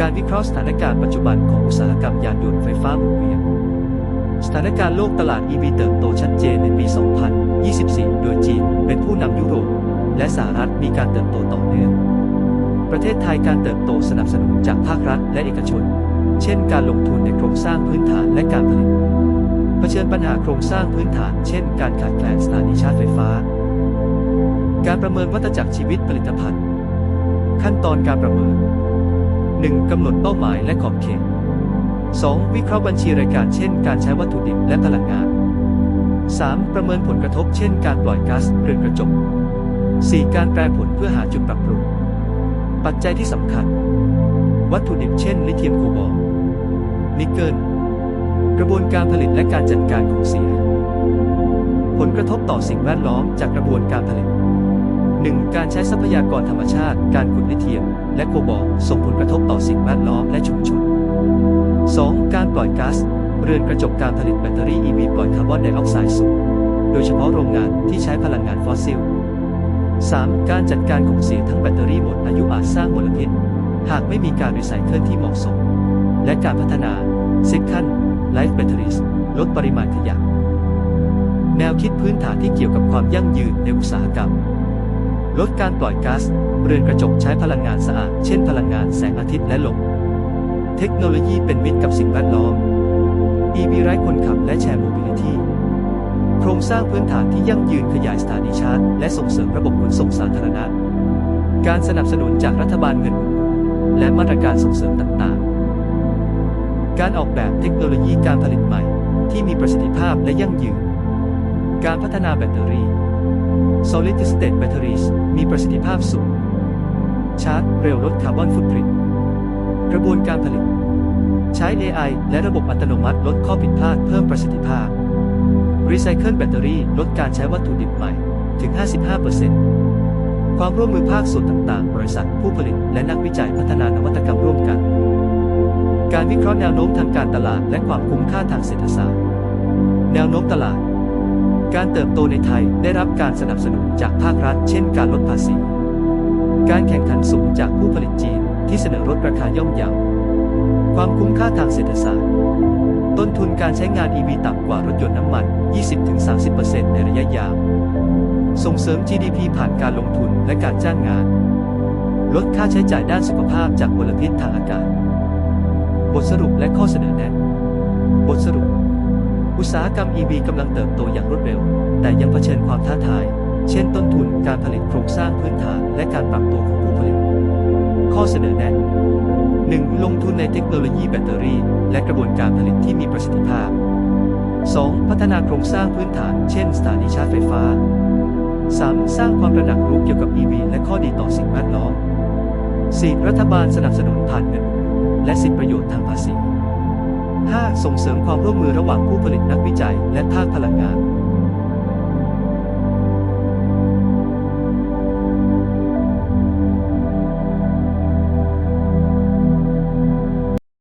การวิเคราะห์สถานการณ์ปัจจุบันของอุตสาหกรรมยานยนต์ไฟฟ้าหมุนเวียน สถานการณ์โลกตลาด EV เติบโตชัดเจนในปี 2024 โดยจีนเป็นผู้นำยุโรป และสหรัฐมีการเติบโตต่อเนื่อง ประเทศไทยการเติบโตสนับสนุนจากภาครัฐและเอกชน เช่น การลงทุนในโครงสร้างพื้นฐานและการผลิต เผชิญปัญหาโครงสร้างพื้นฐาน เช่น การขาดแคลนสถานีชาร์จไฟฟ้า การประเมินวัฏจักรชีวิตผลิตภัณฑ์ ขั้นตอนการประเมิน 1. กำหนดเป้าหมายและขอบเขต 2. วิเคราะห์บัญชีรายการเช่นการใช้วัตถุดิบและพลังงาน 3. ประเมินผลกระทบเช่นการปล่อยก๊าซเรือนกระจก 4. การแปรผลเพื่อหาจุดปรับปรุง ปัจจัยที่สำคัญ วัตถุดิบเช่น ลิเธียมโคบอลนิกเกิลกระบวนการผลิตและการจัดการของเสีย ผลกระทบต่อสิ่งแวดล้อมจากกระบวนการผลิต 1. การใช้ทรัพยากรธรรมชาติ การขุดลิเธียม และโคบอลส่งผลกระทบต่อสิ่งแวดล้อมและชุมชน 2. การปล่อยก๊าซเรือนกระจกการผลิตแบตเตอรี่ EV ปล่อยคาร์บอนไดออกไซด์สูง โดยเฉพาะโรงงานที่ใช้พลังงานฟอสซิล 3. การจัดการของเสียทั้งแบตเตอรี่หมดอายุอาจสร้างมลพิษ หากไม่มีการรีไซเคิลที่เหมาะสม และการพัฒนา Second Life Batteries ลดปริมาณขยะ แนวคิดพื้นฐานที่เกี่ยวกับความยั่งยืนในอุตสาหกรรม ลดการปล่อยก๊าซเรือนกระจกใช้พลังงานสะอาด เช่นพลังงานแสงอาทิตย์และลม เทคโนโลยีเป็นมิตรกับสิ่งแวดล้อม EV ไร้คนขับและแชร์โมบิลิตี้โครงสร้างพื้นฐานที่ยั่งยืนขยายสถานีชาร์จ และส่งเสริมระบบขนส่งสาธารณะ การสนับสนุนจากรัฐบาลเงินหมุนและมาตรการส่งเสริมต่างๆ การออกแบบเทคโนโลยีการผลิตใหม่ ที่มีประสิทธิภาพและยั่งยืน การพัฒนาแบตเตอรี่ Solid State Batteries มีประสิทธิภาพสูง ชาร์จ เร็วลดคาร์บอนฟุตพริ้นกระบวนการผลิต ใช้ AI และระบบอัตโนมัติลดข้อผิดพลาดเพิ่มประสิทธิภาพ Recycle แบตเตอรี่ลดการใช้วัตถุดิบใหม่ถึง 55%ความร่วมมือภาคส่วนต่างๆ บริษัทผู้ผลิต และนักวิจัยพัฒนานวัตกรรมร่วมกัน การวิเคราะห์แนวโน้มทางการตลาดและความคุ้มค่าทางเศรษฐศาสตร์ แนวโน้มตลาด การเติบโตในไทยได้รับการสนับสนุนจากภาครัฐ เช่นการลดภาษี การแข่งขันสูงจากผู้ผลิตจีนที่เสนอลดราคาย่อมเยาความคุ้มค่าทางเศรษฐศาสตร์ ต้นทุนการใช้งาน EV ต่ำกว่ารถยนต์น้ำมัน 20-30%ในระยะยาว ส่งเสริม GDP ผ่านการลงทุนและการจ้างงาน ลดค่าใช้จ่ายด้านสุขภาพจากมลพิษทางอากาศ บทสรุปและข้อเสนอแนะ บทสรุป อุตสาหกรรม EV กำลังเติบโตอย่างรวดเร็ว แต่ยังเผชิญความท้าทาย เช่นต้นทุนการผลิตโครงสร้างพื้นฐาน และการปรับตัวของผู้ผลิต ข้อเสนอแนะ 1. ลงทุนในเทคโนโลยีแบตเตอรี่ และกระบวนการผลิตที่มีประสิทธิภาพ 2. พัฒนาโครงสร้างพื้นฐาน เช่นสถานีชาร์จไฟฟ้า 3. สร้างความระหนักรู้เกี่ยวกับ EV และข้อดีต่อสิ่งแวดล้อม 4. รัฐบาลสนับสนุนผ่านเงินและสิทธิประโยชน์ทางภาษี ส่งเสริมความร่วมมือระหว่างผู้ผลิตนักวิจัย และภาคพลังงาน